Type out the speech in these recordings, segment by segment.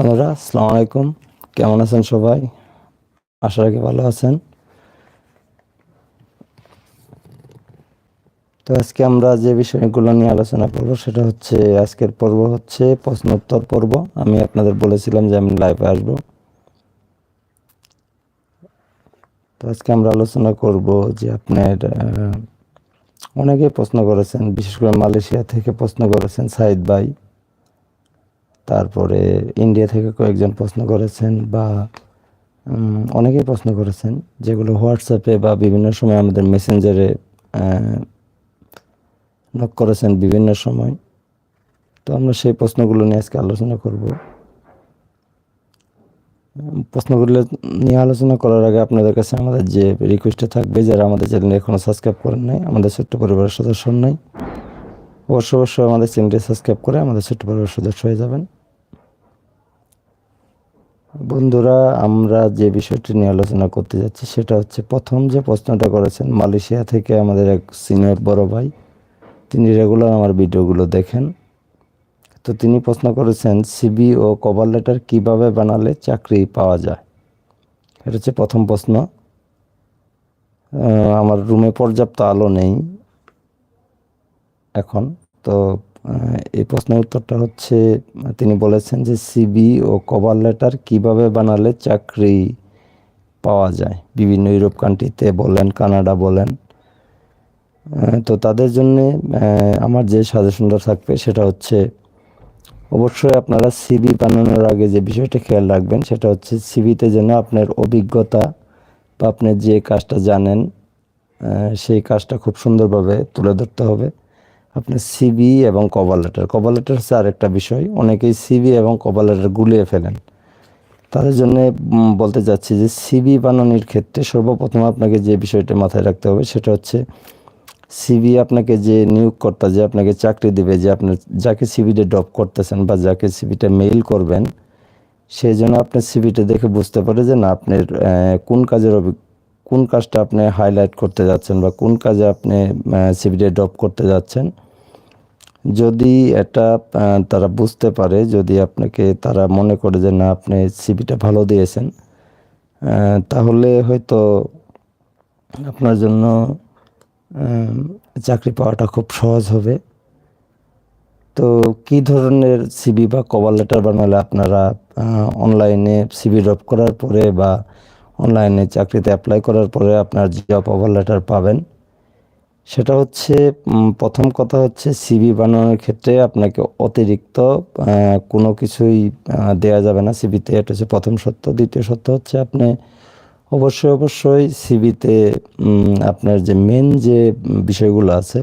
বন্ধুরা আসসালামু আলাইকুম। কেমন আছেন সবাই? আশা রাখি ভালো আছেন। তো আজকে আমরা যে বিষয়গুলো নিয়ে আলোচনা করব সেটা হচ্ছে আজকের পর্ব হচ্ছে প্রশ্নোত্তর পর্ব। আমি আপনাদের বলেছিলাম যে আমি লাইভে আসব। তো আজকে আমরা আলোচনা করব যে আপনার আহ, অনেকেই প্রশ্ন করেছেন বিশেষ করে মালয়েশিয়া থেকে প্রশ্ন করেছেন সাইদ ভাই। তারপরে ইন্ডিয়া থেকে কয়েকজন প্রশ্ন করেছেন বা অনেকেই প্রশ্ন করেছেন, যেগুলো হোয়াটসঅ্যাপে বা বিভিন্ন সময় আমাদের মেসেঞ্জারে নক করেছেন বিভিন্ন সময়। তো আমরা সেই প্রশ্নগুলো নিয়ে আজকে আলোচনা করব। প্রশ্নগুলো নিয়ে আলোচনা করার আগে আপনাদের কাছে আমাদের যে রিকোয়েস্টটা থাকবে, যারা আমাদের চ্যানেল এখনও সাবস্ক্রাইব করেন নাই, আমাদের ছোট্ট পরিবারের সদস্য নাই, অবশ্য অবশ্যই আমাদের চ্যানেলটি সাবস্ক্রাইব করে আমাদের ছোট্ট পরিবারের সদস্য হয়ে যাবেন। বন্ধুরা, আমরা যে বিষয়টি নিয়ে আলোচনা করতে যাচ্ছি সেটা হচ্ছে প্রথম যে প্রশ্নটা করেছেন, মালয়েশিয়া থেকে আমাদের এক সিনিয়র বড় ভাই, তিনি রেগুলার আমার ভিডিওগুলো দেখেন। তো তিনি প্রশ্ন করেছেন, সিবি ও কভার লেটার কীভাবে বানালে চাকরি পাওয়া যায়? এটা হচ্ছে প্রথম প্রশ্ন। আমার রুমে পর্যাপ্ত আলো নেই এখন, তো এই প্রশ্নের উত্তরটা হচ্ছে, তিনি বলেছেন যে সিবি ও কভার লেটার কীভাবে বানালে চাকরি পাওয়া যায়? বিভিন্ন ইউরোপ কান্ট্রিতে বলেন, কানাডা বলেন। তো তাদের জন্য আমার যে সাজেশনটা থাকবে সেটা হচ্ছে, অবশ্যই আপনারা সিবি বানানোর আগে যে বিষয়টা খেয়াল রাখবেন, সেটা হচ্ছে সিবিতে যেন আপনার অভিজ্ঞতা বা আপনি যে কাজটা জানেন সেই কাজটা খুব সুন্দরভাবে তুলে ধরতে হবে। আপনার সিবি এবং কভার লেটার কভার লেটার হচ্ছে আরেকটা বিষয়। অনেকেই সিবি এবং কভার লেটার গুলিয়ে ফেলেন। তাদের জন্য বলতে চাচ্ছি যে সিবি বানানোর ক্ষেত্রে সর্বপ্রথম আপনাকে যে বিষয়টা মাথায় রাখতে হবে সেটা হচ্ছে সিবি আপনাকে যে নিয়োগকর্তা যে আপনাকে চাকরি দিবে, যে আপনার, যাকে সিবিটা ড্রপ করতেছেন বা যাকে সিবিটা মেইল করবেন সেই জন্য আপনার সিবিটা দেখে বুঝতে পারে যে না, আপনার কোন কাজের কোন কাজটা আপনি হাইলাইট করতে যাচ্ছেন বা কোন কাজে আপনি সিবিটা ড্রপ করতে যাচ্ছেন, যদি এটা তারা বুঝতে পারে, যদি আপনাকে তারা মনে করে যে না, আপনি সিবিটা ভালো দিয়েছেন তাহলে হয়তো আপনার জন্য চাকরি পাওয়াটা খুব সহজ হবে। তো কি ধরনের সিবি বা কভার লেটার বানালে আপনারা অনলাইনে সিবি ড্রপ করার পরে বা অনলাইনে চাকরিতে অ্যাপ্লাই করার পরে আপনার জব কভার লেটার পাবেন। সেটা হচ্ছে প্রথম কথা হচ্ছে সিবি বানানোর ক্ষেত্রে আপনাকে অতিরিক্ত কোনো কিছুই দেয়া যাবে না সিবিতে এটা হচ্ছে প্রথম সত্য। দ্বিতীয় সত্য হচ্ছে আপনি অবশ্যই অবশ্যই সিবিতে আপনার যে মেন যে বিষয়গুলো আছে,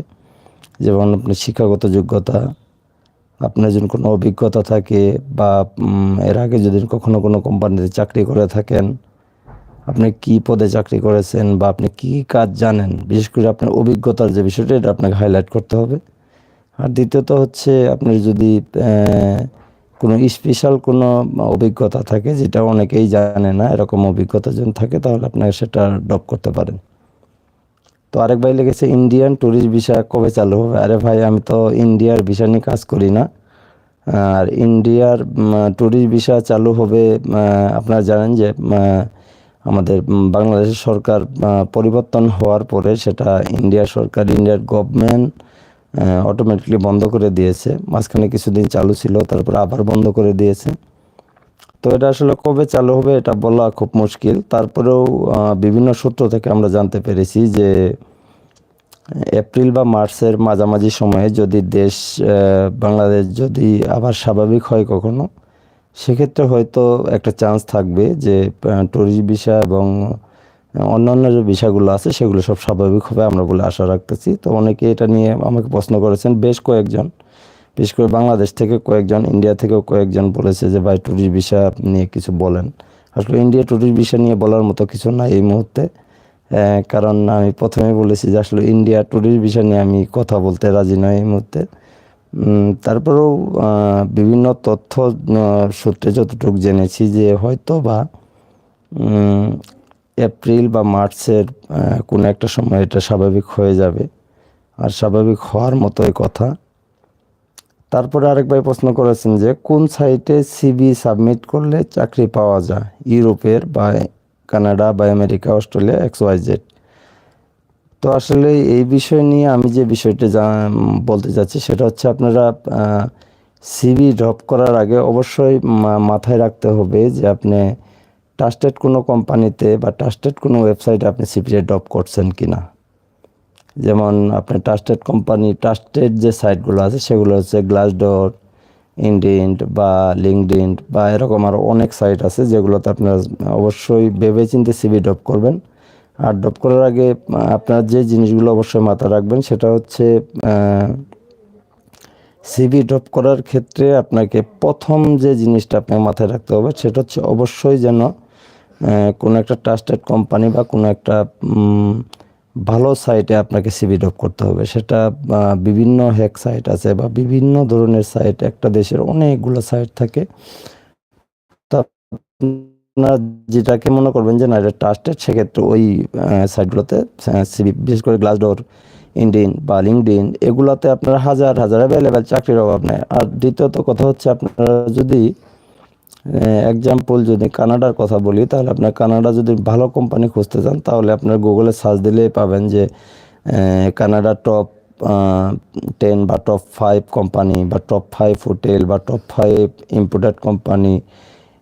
যেমন আপনার শিক্ষাগত যোগ্যতা, আপনার যদি কোনো অভিজ্ঞতা থাকে বা এর আগে যদি কখনো কোনো কোম্পানিতে চাকরি করে থাকেন আপনি কি পদে চাকরি করেছেন বা আপনি কি কাজ জানেন? বিশেষ করে আপনার অভিজ্ঞতার যে বিষয়টা, এটা আপনাকে হাইলাইট করতে হবে। আর দ্বিতীয়ত হচ্ছে আপনার যদি কোনো স্পেশাল কোনো অভিজ্ঞতা থাকে, যেটা অনেকেই জানে না, এরকম অভিজ্ঞতা যদি থাকে, তাহলে আপনাকে সেটা ড্রপ করতে পারেন। তো আরেক ভাই লিখেছে ইন্ডিয়ান ট্যুরিস্ট ভিসা কবে চালু হবে? আরে ভাই, আমি তো ইন্ডিয়ার ভিসা নিয়ে কাজ করি না। আর ইন্ডিয়ার ট্যুরিস্ট ভিসা চালু হবে আপনারা জানেন যে আমাদের বাংলাদেশের সরকার পরিবর্তন হওয়ার পরে সেটা ইন্ডিয়া সরকার, ইন্ডিয়ার গভর্নমেন্ট অটোমেটিকলি বন্ধ করে দিয়েছে। মাঝখানে কিছুদিন চালু ছিল, তারপর আবার বন্ধ করে দিয়েছে। তো এটা আসলে কবে চালু হবে এটা বলা খুব মুশকিল। তারপরেও বিভিন্ন সূত্র থেকে আমরা জানতে পেরেছি যে এপ্রিল বা মার্চের মাঝামাঝি সময়ে যদি দেশ বাংলাদেশ যদি আবার স্বাভাবিক হয় কখনো সেক্ষেত্রে হয়তো একটা চান্স থাকবে যে ট্যুরিস্ট ভিসা এবং অন্যান্য যে বিষয়গুলো আছে, সেগুলো সব স্বাভাবিক হবে আমরা বলে আশা রাখতেছি। তো অনেকে এটা নিয়ে আমাকে প্রশ্ন করেছেন, বেশ কয়েকজন বিশেষ করে বাংলাদেশ থেকে কয়েকজন ইন্ডিয়া থেকেও কয়েকজন বলেছে যে, ভাই ট্যুরিস্ট ভিসা নিয়ে কিছু বলেন। আসলে ইন্ডিয়া ট্যুরিস্ট ভিসা নিয়ে বলার মতো কিছু নাই এই মুহূর্তে। কারণ আমি প্রথমে বলেছি যে, আসলে ইন্ডিয়া ট্যুরিস্ট ভিসা নিয়ে আমি কথা বলতে রাজি নই এই মুহূর্তে। তারপরেও বিভিন্ন তথ্য সূত্রে যতটুকু জেনেছি যে হয়তো বা এপ্রিল বা মার্চের কোনো একটা সময় এটা স্বাভাবিক হয়ে যাবে। আর স্বাভাবিক হওয়ার মতোই কথা। তারপরে আরেক ভাই প্রশ্ন করেছেন যে, কোন সাইটে সিবি সাবমিট করলে চাকরি পাওয়া যায়? ইউরোপের বা কানাডা বা America, Australia, X Y Z. তো আসলে এই বিষয় নিয়ে আমি যে বিষয়টি বলতে চাচ্ছি সেটা হচ্ছে আপনারা সিবি ড্রপ করার আগে অবশ্যই মাথায় রাখতে হবে যে আপনি ট্রাস্টেড কোনো কোম্পানিতে বা ট্রাস্টেড কোনো ওয়েবসাইটে আপনি সিবিটা ড্রপ করছেন কি না যেমন আপনার ট্রাস্টেড কোম্পানি ট্রাস্টেড যে সাইটগুলো আছে সেগুলো হচ্ছে গ্লাস গ্লাসডোর ইন্ডিন্ট বা লিঙ্কডিন্ট বা এরকম আরও অনেক সাইট আছে যেগুলোতে আপনার অবশ্যই ভেবে চিন্তে সিবি ড্রপ করবেন। আর ড্রপ করার আগে আপনার যে জিনিসগুলো অবশ্যই মাথায় রাখবেন, সেটা হচ্ছে সিবি ড্রপ করার ক্ষেত্রে আপনাকে প্রথম যে জিনিসটা আপনাকে মাথায় রাখতে হবে, সেটা হচ্ছে অবশ্যই যেন কোনো একটা ট্রাস্টেড কোম্পানি বা কোনো একটা ভালো সাইটে আপনাকে সিবি ড্রপ করতে হবে। সেটা বিভিন্ন হ্যাক সাইট আছে বা বিভিন্ন ধরনের সাইট একটা দেশের অনেকগুলো সাইট থাকে। তো আপনারা যেটাকে মনে করবেন যে না, এটা ট্রাস্টেড সেক্ষেত্রে ওই সাইটগুলোতে বিশেষ করে গ্লাসডোর ইন্ডিন বা লিঙ্কডিন এগুলোতে আপনার হাজার হাজার অ্যাভেলেবেল চাকরির অভাব নেই। আর দ্বিতীয়ত কথা হচ্ছে আপনারা যদি এক্সাম্পল যদি কানাডার কথা বলি, তাহলে আপনার কানাডা যদি ভালো কোম্পানি খুঁজতে চান, তাহলে আপনার গুগলে সার্চ দিলেই পাবেন যে কানাডা টপ টেন বা টপ ফাইভ কোম্পানি বা টপ ফাইভ হোটেল বা top five imported company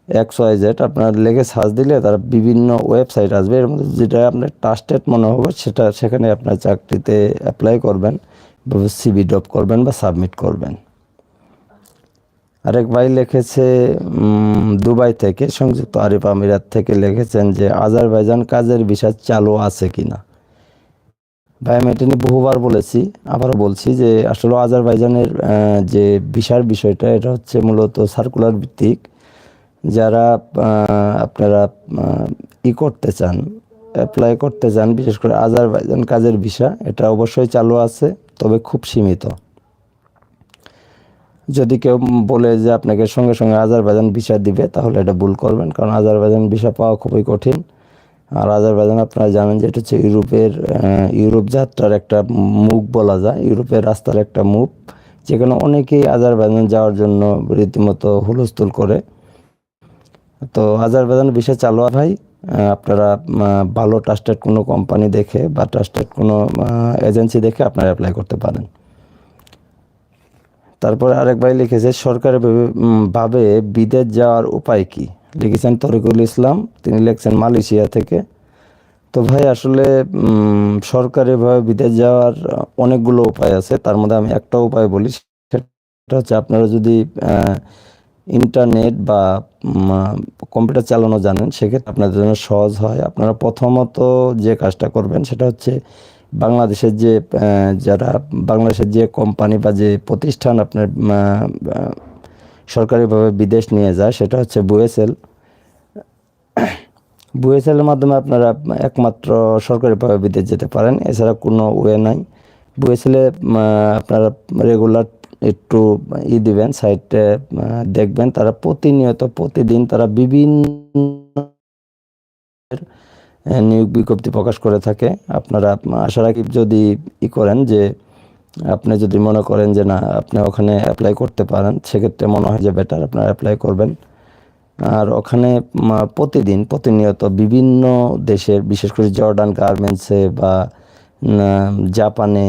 X Y Z আপনার লেগে সার্চ দিলে তারা বিভিন্ন ওয়েবসাইট আসবে। এর মধ্যে যেটা আপনার ট্রাস্টেড মনে হবে, সেটা সেখানে আপনার চাকরিতে অ্যাপ্লাই করবেন সিবি ড্রপ করবেন বা সাবমিট করবেন। আরেক ভাই লিখেছে দুবাই থেকে, সংযুক্ত আরব আমিরাত থেকে লিখেছেন যে, আজারবাইজান কাজের বিষয় চালু আছে কি না ভাই, আমি এটা নিয়ে বহুবার বলেছি, আবারও বলছি যে, আসলে আজারবাইজানের যে ভিসার বিষয়টা, এটা হচ্ছে মূলত সার্কুলার ভিত্তিক। যারা আপনারা ই করতে চান অ্যাপ্লাই করতে চান, বিশেষ করে আজারবাইজান কাজের ভিসা, এটা অবশ্যই চালু আছে, তবে খুব সীমিত। যদি কেউ বলে যে আপনাকে সঙ্গে সঙ্গে আজারবাইজান ভিসা দিবে, তাহলে এটা ভুল করবেন, কারণ আজারবাইজান ভিসা পাওয়া খুবই কঠিন। আর আজারবাইজান আপনারা জানেন যে এটা হচ্ছে ইউরোপের ইউরোপ যাত্রার একটা মুখ বলা যায়, ইউরোপের রাস্তার একটা মুখ। যেখানে অনেকেই আজারবাইজান যাওয়ার জন্য রীতিমতো হুলস্থুল করে। তো আজারবাইজান ভিসা চালু ভাই। আপনারা ভালো ট্রাস্টেড কোনো কোম্পানি দেখে বা ট্রাস্টেড কোনো এজেন্সি দেখে আপনারা অ্যাপ্লাই করতে পারেন। তারপরে আরেক ভাই লিখেছে সরকারি ভাবে বিদেশ যাওয়ার উপায় কি? লিখেছেন, তরিকুল ইসলাম, তিনি লিখছেন, মালয়েশিয়া থেকে। তো ভাই, আসলে সরকারিভাবে বিদেশ যাওয়ার অনেকগুলো উপায় আছে। তার মধ্যে আমি একটা উপায় বলি, সেটা হচ্ছে আপনারা যদি ইন্টারনেট বা কম্পিউটার চালানো জানেন, সেক্ষেত্রে আপনাদের জন্য সহজ হয়। আপনারা প্রথমত যে কাজটা করবেন সেটা হচ্ছে বাংলাদেশের যে যারা বাংলাদেশের যে কোম্পানি বা যে প্রতিষ্ঠান আপনার সরকারিভাবে বিদেশ নিয়ে যায়, সেটা হচ্ছে বুয়েসেল। বুয়েসেলের মাধ্যমে আপনারা একমাত্র সরকারিভাবে বিদেশ যেতে পারেন, এছাড়া কোনো ওয়ে নাই। বুয়েসেলে আপনারা রেগুলার একটু ই দিবেন সাইটে দেখবেন তারা প্রতিনিয়ত, প্রতিদিন তারা বিভিন্ন নিয়োগ বিজ্ঞপ্তি প্রকাশ করে থাকে। আপনারা, আশা রাখি যদি ই করেন যে, আপনি যদি মনে করেন যে না, আপনি ওখানে অ্যাপ্লাই করতে পারেন, সেক্ষেত্রে মনে হয় যে বেটার আপনারা অ্যাপ্লাই করবেন। আর ওখানে প্রতিদিন, প্রতিনিয়ত বিভিন্ন দেশের, বিশেষ করে জর্ডান গার্মেন্টসে বা জাপানে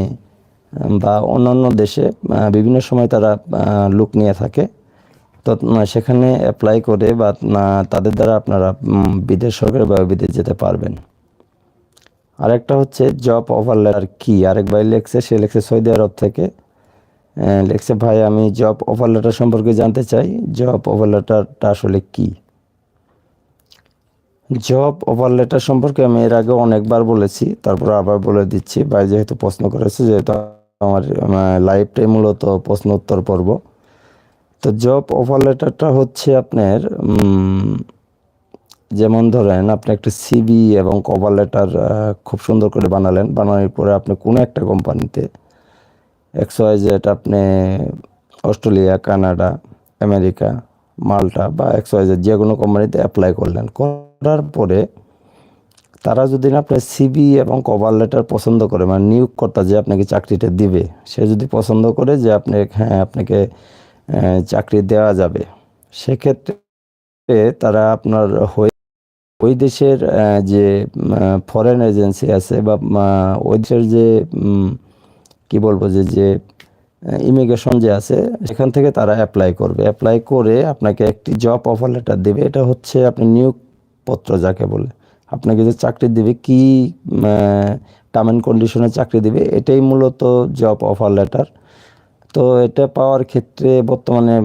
বা অন্যান্য দেশে বিভিন্ন সময় তারা লুক নিয়ে থাকে। তো সেখানে অ্যাপ্লাই করে বা তাদের দ্বারা আপনারা বিদেশ সরকারি বা বিদেশ যেতে পারবেন। আরেকটা হচ্ছে জব অফার লেটার কি? আরেক ভাই লেখছে, সে লেখছে সৌদি আরব থেকে। লেখছে, ভাই, আমি জব অফার লেটার সম্পর্কে জানতে চাই। জব অফার লেটারটা আসলে কি? জব অফার লেটার সম্পর্কে আমি এর আগে অনেকবার বলেছি, তারপর আবার বলে দিচ্ছি। ভাই যেহেতু প্রশ্ন করেছে, যেহেতু আমার লাইফটাই মূলত প্রশ্ন উত্তর পর্ব। তো জব অফার লেটারটা হচ্ছে আপনার যেমন ধরেন আপনি একটা সিবি এবং কভার লেটার খুব সুন্দর করে বানালেন। বানানোর পরে আপনি কোনো একটা কোম্পানিতে এক্স ওয়াই জেড আপনি অস্ট্রেলিয়া, কানাডা, আমেরিকা, মাল্টা বা এক্স ওয়াই জেড যে কোনো কোম্পানিতে অ্যাপ্লাই করলেন। করার পরে তারা যদি না আপনার সিবি এবং কভার লেটার পছন্দ করে মানে নিয়োগকর্তা যে আপনাকে চাকরিটা দিবে, সে যদি পছন্দ করে যে আপনি হ্যাঁ আপনাকে চাকরি দেওয়া যাবে, সেক্ষেত্রে তারা আপনার হয়ে, ওই দেশের যে ফরেন এজেন্সি আছে বা ওই দেশের যে কি বলব যে যে ইমিগ্রেশন যে আছে, সেখান থেকে তারা অ্যাপ্লাই করবে। অ্যাপ্লাই করে আপনাকে একটি জব অফার লেটার দেবে। এটা হচ্ছে আপনি নিয়োগপত্র যাকে বলে। আপনাকে যে চাকরি দিবে, কি টার্ম অ্যান্ড কন্ডিশনে চাকরি দিবে, এটাই মূলত জব অফার লেটার তো এটা পাওয়ার ক্ষেত্রে বর্তমানে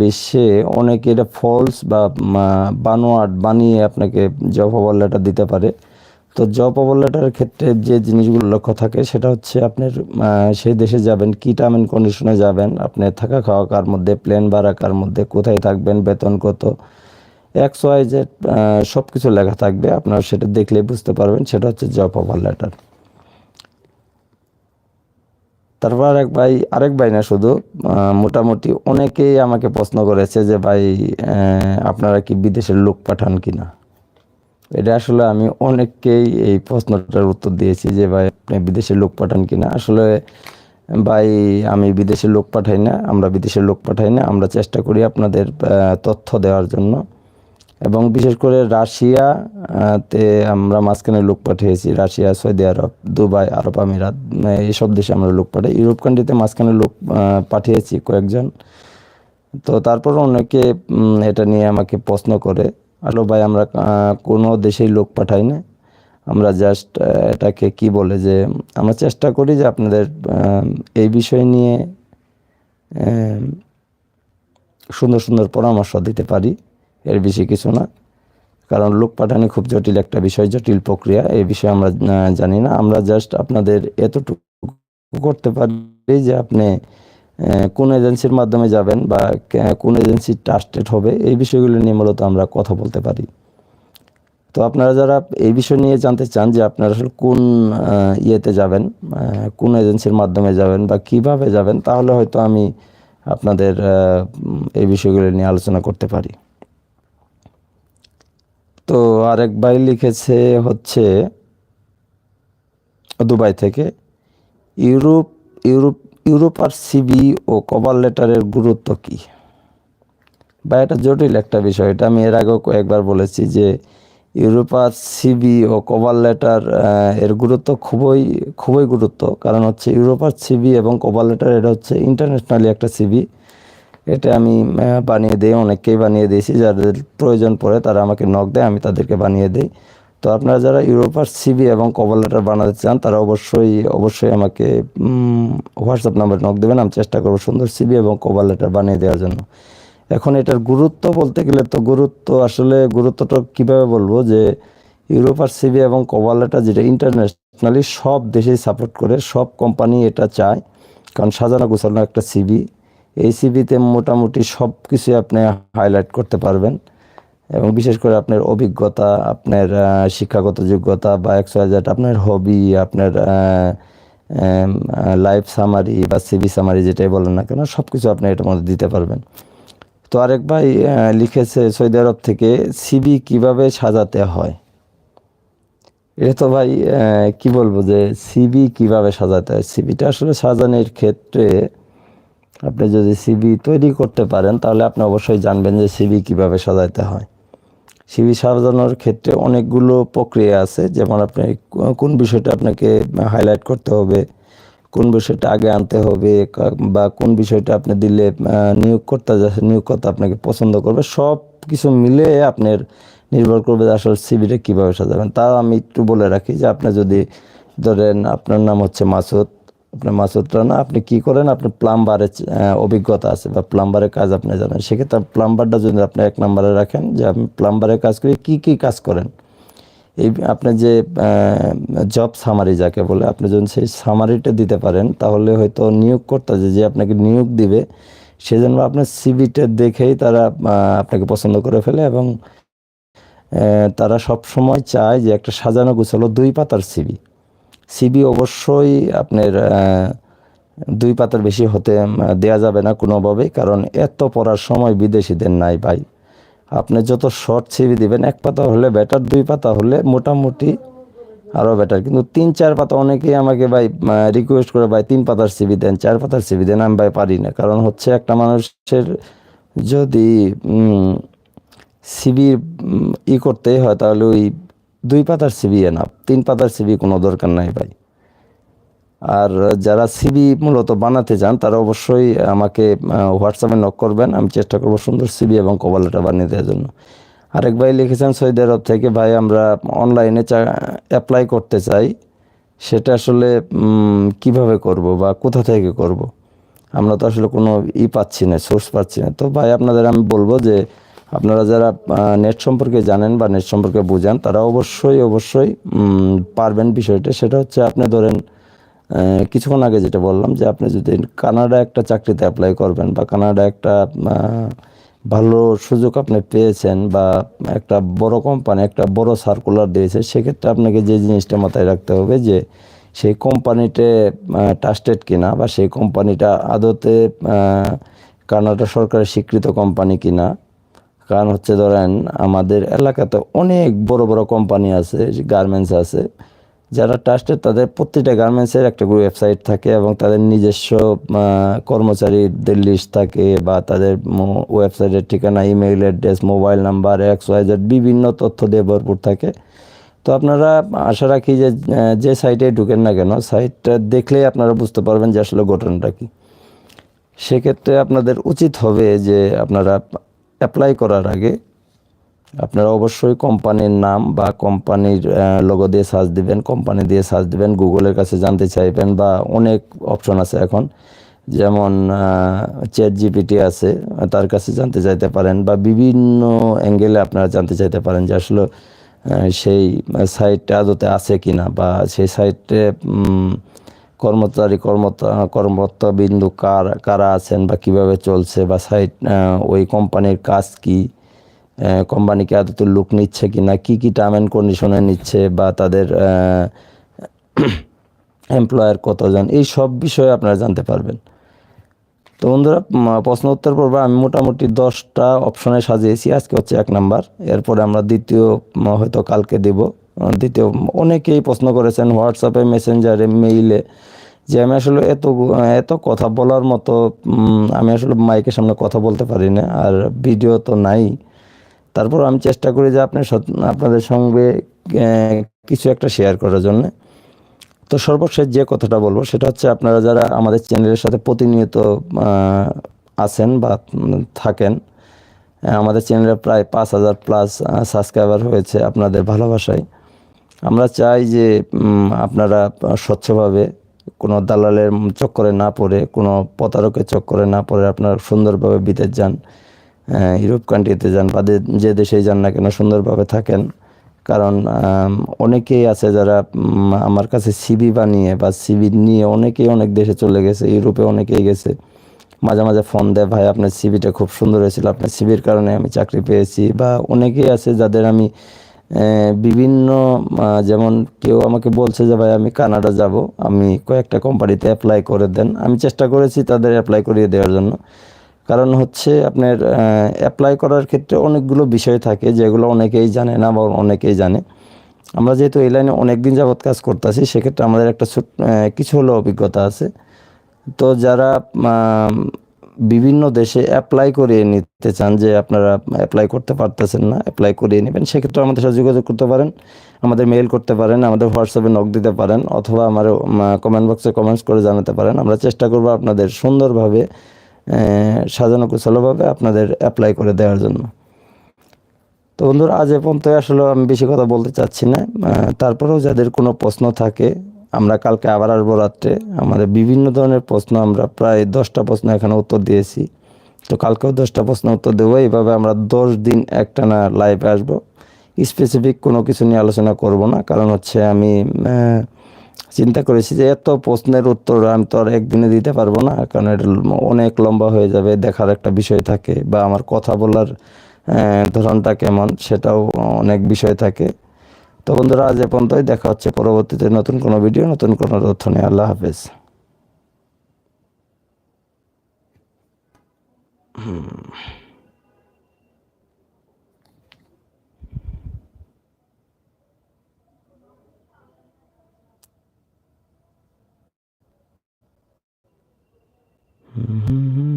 বিশ্বে অনেকে এটা ফলস বা বানোয়াট বানিয়ে আপনাকে জব অফার লেটার দিতে পারে। তো জব অফার লেটারের ক্ষেত্রে যে জিনিসগুলো লক্ষ্য থাকে, সেটা হচ্ছে আপনার সেই দেশে যাবেন, কি টার্ম অ্যান্ড কন্ডিশনে যাবেন, আপনি থাকা খাওয়া কার মধ্যে প্লেন ভাড়া কার মধ্যে, কোথায় থাকবেন, বেতন কত এক্স ওয়াই জেড সব কিছু লেখা থাকবে। আপনারা সেটা দেখলেই বুঝতে পারবেন। সেটা হচ্ছে জব অফার লেটার তারপর আরেক ভাই আরেক ভাই না শুধু মোটামুটি অনেকেই আমাকে প্রশ্ন করেছে যে, ভাই আপনারা কি বিদেশের লোক পাঠান কি না? এটা আসলে আমি অনেককেই এই প্রশ্নটার উত্তর দিয়েছি যে, ভাই, আপনি বিদেশের লোক পাঠান কি না? আসলে, ভাই, আমি বিদেশের লোক পাঠাই না, আমরা বিদেশের লোক পাঠাই না। আমরা চেষ্টা করি আপনাদের তথ্য দেওয়ার জন্য। এবং বিশেষ করে রাশিয়া তে আমরা মাঝখানে লোক পাঠিয়েছি। Russia Saudi Arab Dubai Arab Emirates আহ, এইসব দেশে আমরা লোক পাঠাই। ইউরোপ কান্ট্রিতে মাঝখানে লোক পাঠিয়েছি কয়েকজন। তো তারপর অনেকে এটা নিয়ে আমাকে প্রশ্ন করে আলো ভাই আমরা কোনো দেশেই লোক পাঠাই না। আমরা জাস্ট এটাকে কি বলে যে আমরা চেষ্টা করি যে আপনাদের এই বিষয় নিয়ে সুন্দর সুন্দর পরামর্শ দিতে পারি। এর বেশি কিছু না। কারণ লোক পাঠানো খুব জটিল একটা বিষয়, জটিল প্রক্রিয়া এই বিষয়ে আমরা জানি না। আমরা জাস্ট আপনাদের এতটুকু করতে পারি যে আপনি কোন এজেন্সির মাধ্যমে যাবেন বা কোন এজেন্সি ট্রাস্টেড হবে, এই বিষয়গুলো নিয়ে মূলত আমরা কথা বলতে পারি। তো আপনারা যারা এই বিষয় নিয়ে জানতে চান যে আপনারা আসলে কোন ইয়েতে যাবেন কোন এজেন্সির মাধ্যমে যাবেন বা কীভাবে যাবেন, তাহলে হয়তো আমি আপনাদের এই বিষয়গুলো নিয়ে আলোচনা করতে পারি। তো আরেক ভাই লিখেছে হচ্ছে দুবাই থেকে, ইউরোপ ইউরোপ ইউরোপ আর সিবি ও কভার লেটারের গুরুত্ব কি? বা এটা জটিল একটা বিষয়। এটা আমি এর আগেও কয়েকবার বলেছি যে ইউরোপার সিবি ও কভার লেটার এর গুরুত্ব খুবই খুবই গুরুত্ব। কারণ হচ্ছে ইউরোপার সিবি এবং কভার লেটার, এটা হচ্ছে ইন্টারন্যাশনালি একটা সিবি এটা আমি বানিয়ে দিই, অনেককেই বানিয়ে দিয়েছি। যাদের প্রয়োজন পড়ে তারা আমাকে নক দেয়, আমি তাদেরকে বানিয়ে দিই। তো আপনারা যারা ইউরোপার সিবি এবং কভার লেটার বানাতে চান, তারা অবশ্যই অবশ্যই আমাকে হোয়াটসঅ্যাপ নাম্বারে নক দেবেন। আমি চেষ্টা করব সুন্দর সিবি এবং কভার লেটার বানিয়ে দেওয়ার জন্য। এখন এটার গুরুত্ব বলতে গেলে তো গুরুত্ব, আসলে গুরুত্বটা কীভাবে বলব? যে ইউরোপার সিবি এবং কভার লেটার যেটা ইন্টারন্যাশনালি সব দেশেই সাপোর্ট করে, সব কোম্পানি এটা চায়। কারণ সাজানো গোছানো একটা সিবি এই সিবিতে মোটামুটি সব কিছু আপনি হাইলাইট করতে পারবেন। এবং বিশেষ করে আপনার অভিজ্ঞতা, আপনার শিক্ষাগত যোগ্যতা বা এক্সাইজেট আপনার হবি আপনার লাইফ সামারি বা সিভি সামারি যেটাই বলেন না কেন সব কিছু আপনি এটার মধ্যে দিতে পারবেন। তো আরেক ভাই লিখেছে সৌদি আরব থেকে সিবি কীভাবে সাজাতে হয়? এটা তো ভাই কি বলব যে সিবি কীভাবে সাজাতে হয়? সিবিটা আসলে সাজানোর ক্ষেত্রে আপনি যদি সিবি তৈরি করতে পারেন, তাহলে আপনি অবশ্যই জানবেন যে সিবি কীভাবে সাজাতে হয়। সিবি সাজানোর ক্ষেত্রে অনেকগুলো প্রক্রিয়া আছে, যেমন আপনি কোন বিষয়টা আপনাকে হাইলাইট করতে হবে, কোন বিষয়টা আগে আনতে হবে বা কোন বিষয়টা আপনি দিলে নিয়োগকর্তা নিয়োগকর্তা আপনাকে পছন্দ করবে, সব কিছু মিলে আপনার নির্ভর করবে যে আসলে সিবিটা কীভাবে সাজাবেন। তাও আমি একটু বলে রাখি যে আপনি যদি ধরেন আপনার নাম হচ্ছে মাসুদ আপনার মাসুদ রানা আপনি কি করেন আপনি প্লাম্বারের অভিজ্ঞতা আছে বা প্লাম্বারের কাজ আপনি জানেন। সেক্ষেত্রে প্লাম্বারটা যদি আপনি এক নম্বরে রাখেন যে আপনি প্লাম্বারের কাজ করে, কি কি কাজ করেন? এই আপনি যে জব সামারি যাকে বলে, আপনি যদি সেই সামারিটা দিতে পারেন, তাহলে হয়তো নিয়োগকর্তা যে যে আপনাকে নিয়োগ দিবে, সেজন্য আপনার সিবিটা দেখেই তারা আপনাকে পছন্দ করে ফেলে এবং তারা সব সময় চায় যে একটা সাজানো গুছালো দুই পাতার সিবি সিবি অবশ্যই আপনার দুই পাতার বেশি হতে দেয়া যাবে না কোনোভাবেই কারণ এত পড়ার সময় বিদেশিদের নাই ভাই। আপনি যত শর্ট সিবি দিবেন, এক পাতা হলে বেটার দুই পাতা হলে মোটামুটি আরও বেটার কিন্তু তিন, চার পাতা অনেকেই আমাকে ভাই রিকোয়েস্ট করে, ভাই, তিন পাতার সিবি দেন, চার পাতার সিবি দেন, আমি ভাই পারি না। কারণ হচ্ছে একটা মানুষের যদি সিবি ই করতেই হয়, তাহলে ওই দুই পাতার সিবি না, তিন পাতার সিবি কোনো দরকার নাই ভাই। আর যারা সিবি মূলত বানাতে চান, তারা অবশ্যই আমাকে হোয়াটসঅ্যাপে নক করবেন, আমি চেষ্টা করব সুন্দর সিবি এবং কভার বানিয়ে দেওয়ার জন্য। আরেক ভাই লিখেছেন সৌদি আরব থেকে ভাই আমরা অনলাইনে চা অ্যাপ্লাই করতে চাই, সেটা আসলে কীভাবে করব বা কোথা থেকে করব। আমরা তো আসলে কোনো ই পাচ্ছি না সোর্স পাচ্ছি না। তো ভাই, আপনাদের আমি বলব যে আপনারা যারা নেট সম্পর্কে জানেন বা নেট সম্পর্কে বোঝান, তারা অবশ্যই অবশ্যই পারবেন বিষয়টা। সেটা হচ্ছে আপনি ধরেন কিছুক্ষণ আগে যেটা বললাম যে আপনি যদি কানাডা একটা চাকরিতে অ্যাপ্লাই করবেন বা কানাডা একটা ভালো সুযোগ আপনি পেয়েছেন বা একটা বড় কোম্পানি একটা বড় সার্কুলার দিয়েছে, সেক্ষেত্রে আপনাকে যে জিনিসটা মাথায় রাখতে হবে যে সেই কোম্পানিতে ট্রাস্টেড কিনা বা সেই কোম্পানিটা আদতে কানাডা সরকারের স্বীকৃত কোম্পানি কিনা কারণ হচ্ছে ধরেন আমাদের এলাকাতে অনেক বড় বড় কোম্পানি আছে গার্মেন্টস আছে, যারা ট্রাস্টেড তাদের প্রতিটা গার্মেন্টসের একটা ওয়েবসাইট থাকে এবং তাদের নিজস্ব কর্মচারীদের লিস্ট থাকে বা তাদের ওয়েবসাইটের ঠিকানা email address mobile number X Y Z বিভিন্ন তথ্য দিয়ে ভরপুর থাকে। তো আপনারা আশা রাখি যে যে সাইটে ঢুকেন না কেন সাইটটা দেখলেই আপনারা বুঝতে পারবেন যে আসলে ঘটনাটা কী। সেক্ষেত্রে আপনাদের উচিত হবে যে আপনারা অ্যাপ্লাই করার আগে আপনারা অবশ্যই কোম্পানির নাম বা কোম্পানির লোগো দিয়ে সার্চ দিবেন কোম্পানি দিয়ে সার্চ দিবেন গুগলের কাছে জানতে চাইবেন বা অনেক অপশন আছে এখন। যেমন চ্যাট জিপিটি আছে, তার কাছে জানতে চাইতে পারেন বা বিভিন্ন অ্যাঙ্গেলে আপনারা জানতে চাইতে পারেন যে আসলে সেই সাইটটা আদতে আছে কি না বা সেই সাইটে কর্মচারী, কর্মতা কর্মরত বিন্দু কার, কারা আছেন বা কীভাবে চলছে বা সাইট ওই কোম্পানির কাজ কী? কোম্পানিকে আদতে লুক নিচ্ছে কি না? কী কী টার্ম অ্যান্ড কন্ডিশনে নিচ্ছে বা তাদের এমপ্লয়ার কতজন? এই সব বিষয়ে আপনারা জানতে পারবেন। তো বন্ধুরা প্রশ্ন উত্তর পর্বে আমি মোটামুটি দশটা অপশনে সাজিয়েছি। আজকে হচ্ছে এক নাম্বার। এরপরে আমরা দ্বিতীয় হয়তো কালকে দেব। দ্বিতীয়, অনেকেই প্রশ্ন করেছেন হোয়াটসঅ্যাপে মেসেঞ্জারে মেইলে যে আমি আসলে এত এত কথা বলার মতো আমি আসলে মাইকের সামনে কথা বলতে পারি না আর ভিডিও তো নাই। তারপর আমি চেষ্টা করি যে আপনার আপনাদের সঙ্গে কিছু একটা শেয়ার করার জন্য। তো সর্বশেষ যে কথাটা বলব সেটা হচ্ছে আপনারা যারা আমাদের চ্যানেলের সাথে প্রতিনিয়ত আছেন বা থাকেন আমাদের চ্যানেলে প্রায় পাঁচ হাজার প্লাস সাবস্ক্রাইবার হয়েছে আপনাদের ভালোবাসায়। আমরা চাই যে আপনারা স্বচ্ছভাবে কোনো দালালের চক্করে না পড়ে, কোনো প্রতারকের চক্করে না পড়ে আপনারা সুন্দরভাবে বিদেশ যান ইউরোপ কান্ট্রিতে যান বা যে দেশেই যান না কেন সুন্দরভাবে থাকেন। কারণ অনেকেই আছে যারা আমার কাছে সিবি বানিয়ে বা সিবি নিয়ে অনেকেই অনেক দেশে চলে গেছে, ইউরোপে অনেকেই গেছে। মাঝে মাঝে ফোন দেয়, ভাই, আপনার সিবিটা খুব সুন্দর হয়েছিল, আপনার সিবির কারণে আমি চাকরি পেয়েছি। বা অনেকেই আছে যাদের আমি বিভিন্ন যেমন কেউ আমাকে বলছে যে, ভাই, আমি কানাডা যাব। আমি কয়েকটা কোম্পানিতে অ্যাপ্লাই করে দেন। আমি চেষ্টা করেছি তাদের অ্যাপ্লাই করিয়ে দেওয়ার জন্য। কারণ হচ্ছে আপনার অ্যাপ্লাই করার ক্ষেত্রে অনেকগুলো বিষয় থাকে, যেগুলো অনেকেই জানে না বা অনেকেই জানে। আমরা যেহেতু এই লাইনে অনেক দিন যাবৎ কাজ করতেছি, সেক্ষেত্রে আমাদের একটা কিছু হলো অভিজ্ঞতা আছে। তো যারা বিভিন্ন দেশে অ্যাপ্লাই করিয়ে নিতে চান যে আপনারা অ্যাপ্লাই করতে পারতেছেন না অ্যাপ্লাই করিয়ে নেবেন, সেক্ষেত্রে আমাদের সাথে যোগাযোগ করতে পারেন, আমাদের মেইল করতে পারেন, আমাদের হোয়াটসঅ্যাপে নক দিতে পারেন, অথবা আমার কমেন্ট বক্সে কমেন্টস করে জানাতে পারেন। আমরা চেষ্টা করব আপনাদের সুন্দরভাবে সাজানো কুশলভাবে আপনাদের অ্যাপ্লাই করে দেওয়ার জন্য। তো বন্ধুরা, আজ এ পর্যন্ত আসলে আমি বেশি কথা বলতে চাচ্ছি না। তারপরেও যাদের কোনো প্রশ্ন থাকে আমরা কালকে আবার আসব রাত্রে। আমাদের বিভিন্ন ধরনের প্রশ্ন, আমরা প্রায় দশটা প্রশ্ন এখানে উত্তর দিয়েছি। তো কালকেও দশটা প্রশ্ন উত্তর দেবো। এইভাবে আমরা দশ দিন একটানা লাইভে আসব। স্পেসিফিক কোনো কিছু নিয়ে আলোচনা করব না। কারণ হচ্ছে আমি চিন্তা করেছি যে এত প্রশ্নের উত্তর আমি তো আর একদিনে দিতে পারব না। কারণ এটা অনেক লম্বা হয়ে যাবে, দেখার একটা বিষয় থাকে বা আমার কথা বলার ধরনটা কেমন সেটাও অনেক বিষয় থাকে। তো বন্ধুরা, আজ এ পর্যন্তই। দেখা হচ্ছে পরবর্তীতে নতুন কোনো ভিডিও, নতুন কোনো তথ্য নিয়ে। আল্লাহ হাফেজ। Mm-hmm.